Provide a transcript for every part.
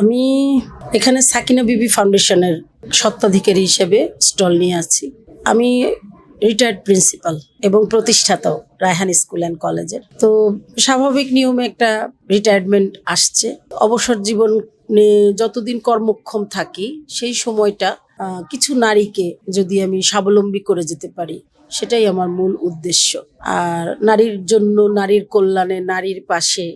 আমি এখানে সাকিনা বিবি ফাউন্ডেশনের সত্ত্বাধিকারী হিসেবে স্টল নিয়ে আছি। আমি রিটায়ার্ড প্রিন্সিপাল এবং প্রতিষ্ঠাতাও রায়হান স্কুল অ্যান্ড কলেজের। তো স্বাভাবিক নিয়মে একটা রিটায়ারমেন্ট আসছে। অবসর জীবনে যতদিন কর্মক্ষম থাকি, সেই সময়টা কিছু নারীকে যদি আমি স্বাবলম্বী করে যেতে পারি সেটাই আমার মূল উদ্দেশ্য। আর নারীর জন্য, নারীর কল্যাণে, নারীর পাশে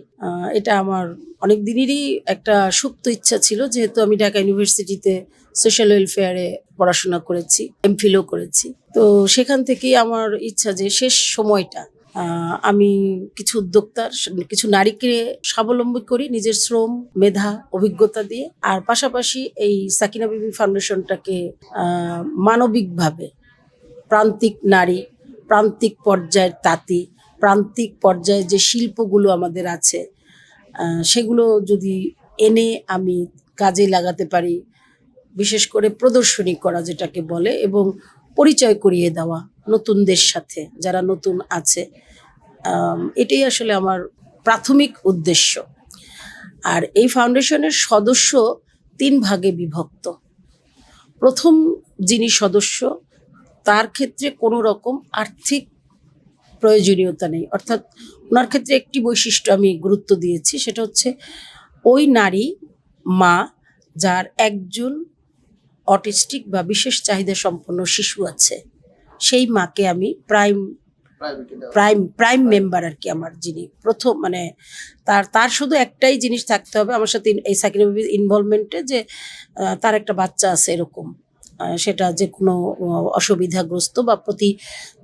এটা আমার অনেক দিনেরই একটা সুপ্ত ইচ্ছা ছিল, যেহেতু আমি ঢাকা ইউনিভার্সিটিতে সোশ্যাল ওয়েলফেয়ারে পড়াশোনা করেছি এমফিলও করেছি। তো সেখান থেকেই আমার ইচ্ছা যে শেষ সময়টা আমি কিছু উদ্যোক্তার, কিছু নারীকে স্বাবলম্বী করি নিজের শ্রম, মেধা, অভিজ্ঞতা দিয়ে। আর পাশাপাশি এই সাকিনা বিবি ফাউন্ডেশনটাকে মানবিকভাবে প্রান্তিক নারী, প্রান্তিক পর্যায়ের তাঁতি, প্রান্তিক পর্যায়ে যে শিল্পগুলো আমাদের আছে সেগুলো যদি এনে আমি কাজে লাগাতে পারি, বিশেষ করে প্রদর্শনী করা যেটাকে বলে, এবং পরিচয় করিয়ে দেওয়া নতুনদের সাথে যারা নতুন আছে এটাই আসলে আমার প্রাথমিক উদ্দেশ্য। আর এই ফাউন্ডেশনের সদস্য তিন ভাগে বিভক্ত। প্রথম যিনি সদস্য তার ক্ষেত্রে কোনো রকম আর্থিক প্রয়োজনীয়তা নেই। অর্থাৎ ওনার ক্ষেত্রে একটি বৈশিষ্ট্য আমি গুরুত্ব দিয়েছি সেটা হচ্ছে ওই নারী মা যার একজন অটিস্টিক বা বিশেষ চাহিদা সম্পন্ন শিশু আছে সেই মাকে আমি প্রাইম প্রাইম প্রাইম মেম্বার আর কি আমার যিনি প্রথম মানে তার তার শুধু একটাই জিনিস থাকতে হবে আমার সাথে এই সাকিরের ইনভলভমেন্টে যে তার একটা বাচ্চা আছে এরকম। সেটা যে কোনো অসুবিধাগ্রস্ত বা প্রতি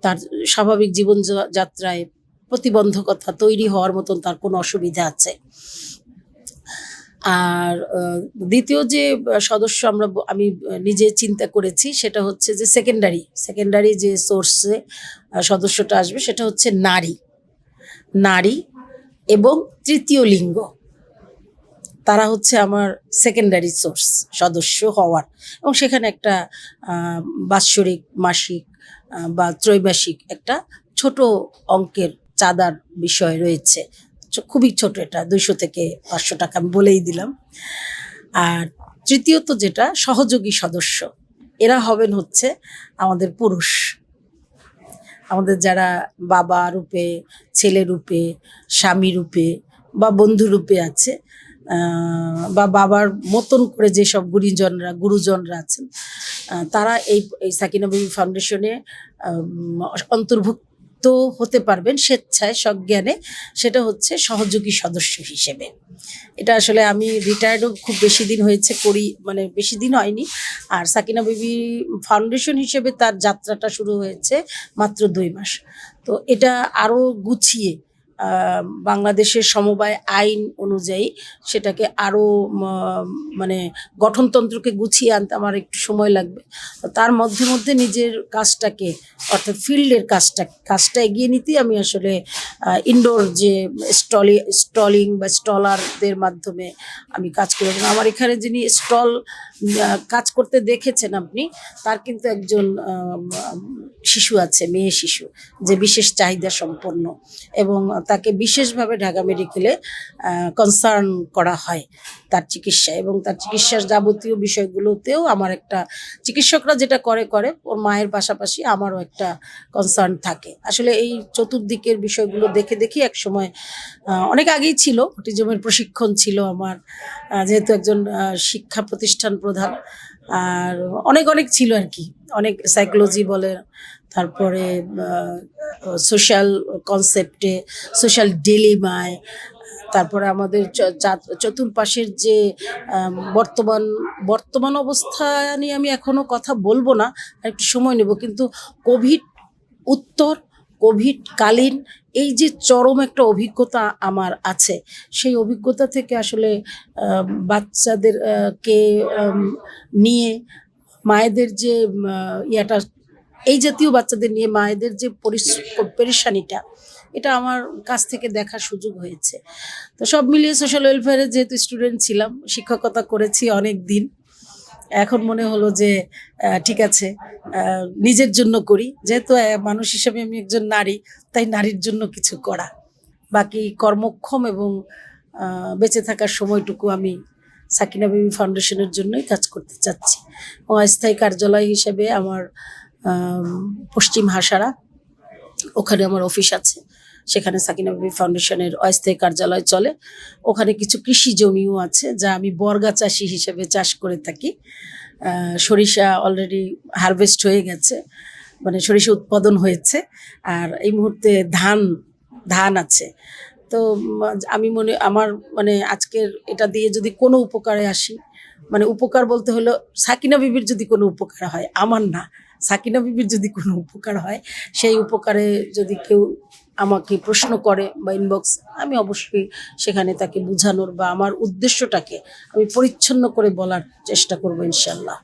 তার স্বাভাবিক জীবন যাত্রায় প্রতিবন্ধকতা তৈরি হওয়ার মতন তার কোনো অসুবিধা আছে। আর দ্বিতীয় যে সদস্য আমরা আমি নিজে চিন্তা করেছি সেটা হচ্ছে যে সেকেন্ডারি সেকেন্ডারি যে সোর্সে সদস্যটা আসবে সেটা হচ্ছে নারী। নারী এবং তৃতীয় লিঙ্গ। তারা হচ্ছে আমার সেকেন্ডারি সোর্স সদস্য হওয়ার। এবং সেখানে একটা বাৎসরিক, মাসিক বা ত্রৈমাসিক একটা ছোট অঙ্কের চাঁদার বিষয় রয়েছে। খুবই ছোট এটা, দুইশো থেকে পাঁচশো টাকা আমি বলেই দিলাম। আর তৃতীয়ত যেটা, সহযোগী সদস্য। এরা হবেন হচ্ছে আমাদের পুরুষ। আমাদের যারা বাবা রূপে, ছেলে রূপে, স্বামী রূপে বা বন্ধু রূপে আছে বা বাবার মতন করে যেসব গুরুজনরা গুরুজনরা আছেন তারা এই এই সাকিনা বিবি ফাউন্ডেশনে অন্তর্ভুক্ত হতে পারবেন স্বেচ্ছায়, সজ্ঞানে। সেটা হচ্ছে সহযোগী সদস্য হিসেবে। এটা আসলে আমি রিটায়ার্ডও খুব বেশি দিন হয়েছে, করি মানে বেশি দিন হয়নি। আর সাকিনা বিবি ফাউন্ডেশন হিসেবে তার যাত্রাটা শুরু হয়েছে মাত্র দুই মাস। তো এটা আরও গুছিয়ে বাংলাদেশের সমবায় আইন অনুযায়ী সেটাকে আরও মানে গঠনতন্ত্রকে গুছিয়ে আনতে আমার একটু সময় লাগবে। তার মধ্যে মধ্যে নিজের কাজটাকে, অর্থাৎ ফিল্ডের কাজটা কাজটা এগিয়ে নিতেই আমি আসলে ইনডোর যে স্টলি স্টলিং বা স্টলারদের মাধ্যমে আমি কাজ করে। আমার এখানে যিনি স্টল কাজ করতে দেখেছেন আপনি, তার কিন্তু একজন শিশু আছে, মেয়ে শিশু, যে বিশেষ চাহিদা সম্পন্ন এবং তাকে বিশেষভাবে ঢাকা মেডিকেলে কনসার্ন করা হয় তার চিকিৎসা এবং তার চিকিৎসার যাবতীয় বিষয়গুলোতেও আমার একটা, চিকিৎসকরা যেটা করে করে, ওর মায়ের পাশাপাশি আমারও একটা কনসার্ন থাকে। আসলে এই চতুর্দিকের বিষয়গুলো দেখে দেখি এক সময় অনেক আগেই ছিল, অটিজমের প্রশিক্ষণ ছিল আমার যেহেতু একজন শিক্ষা প্রতিষ্ঠান প্রধান আর অনেক অনেক ছিল আর কি। অনেক সাইকোলজি বলে, তারপরে সোশ্যাল কনসেপ্টে সোশ্যাল ডেলিমায় তারপরে আমাদের চতুর্পাশের যে বর্তমান বর্তমান অবস্থা নিয়ে আমি এখনও কথা বলব না, আর একটু সময় নেব। কিন্তু কোভিড উত্তর কোভিড কালীন এই যে চরম একটা অভিজ্ঞতা আমার আছে সেই অভিজ্ঞতা থেকে আসলে আহ, বাচ্চাদের কে নিয়ে মায়েদের যে ইয়াটা এই জাতীয় বাচ্চাদের নিয়ে মায়েদের যে পেরেশানিটা এটা আমার কাছ থেকে দেখার সুযোগ হয়েছে। তো সব মিলিয়ে সোশ্যাল ওয়েলফেয়ারে যেহেতু স্টুডেন্ট ছিলাম শিক্ষকতা করেছি অনেক দিন এখন মনে হলো যে ঠিক আছে নিজের জন্য করি। যেহেতু মানুষ হিসেবে আমি একজন নারী, তাই নারীর জন্য কিছু করা। বাকি কর্মক্ষম এবং বেঁচে থাকার সময়টুকু আমি সাকিনা বেবি ফাউন্ডেশনের জন্যই কাজ করতে চাচ্ছি। অস্থায়ী কার্যালয় হিসেবে আমার পশ্চিম হাসারা, ওখানে আমার অফিস আছে। সেখানে সাকিনা বিবি ফাউন্ডেশনের অস্থায়ী কার্যালয় চলে। ওখানে কিছু কৃষি জমিও আছে যা আমি বর্গা চাষি হিসেবে চাষ করে থাকি। সরিষা অলরেডি হারভেস্ট হয়ে গেছে মানে সরিষা উৎপাদন হয়েছে আর এই মুহূর্তে ধান ধান আছে। তো আমি মনে, আমার মানে আজকের এটা দিয়ে যদি কোনো উপকারে আসি মানে উপকার বলতে হলো সাকিনা বিবির যদি কোনো উপকার হয়, আমার না। সাকিনা বিবির যদি কোনো উপকার হয়, সেই উপকারে যদি কেউ আমাকে প্রশ্ন করে বা ইনবক্স আমি অবশ্যই সেখানে তাকে বুঝানোর বা আমার উদ্দেশ্যটাকে আমি পরিচ্ছন্ন করে বলার চেষ্টা করব ইনশাল্লাহ।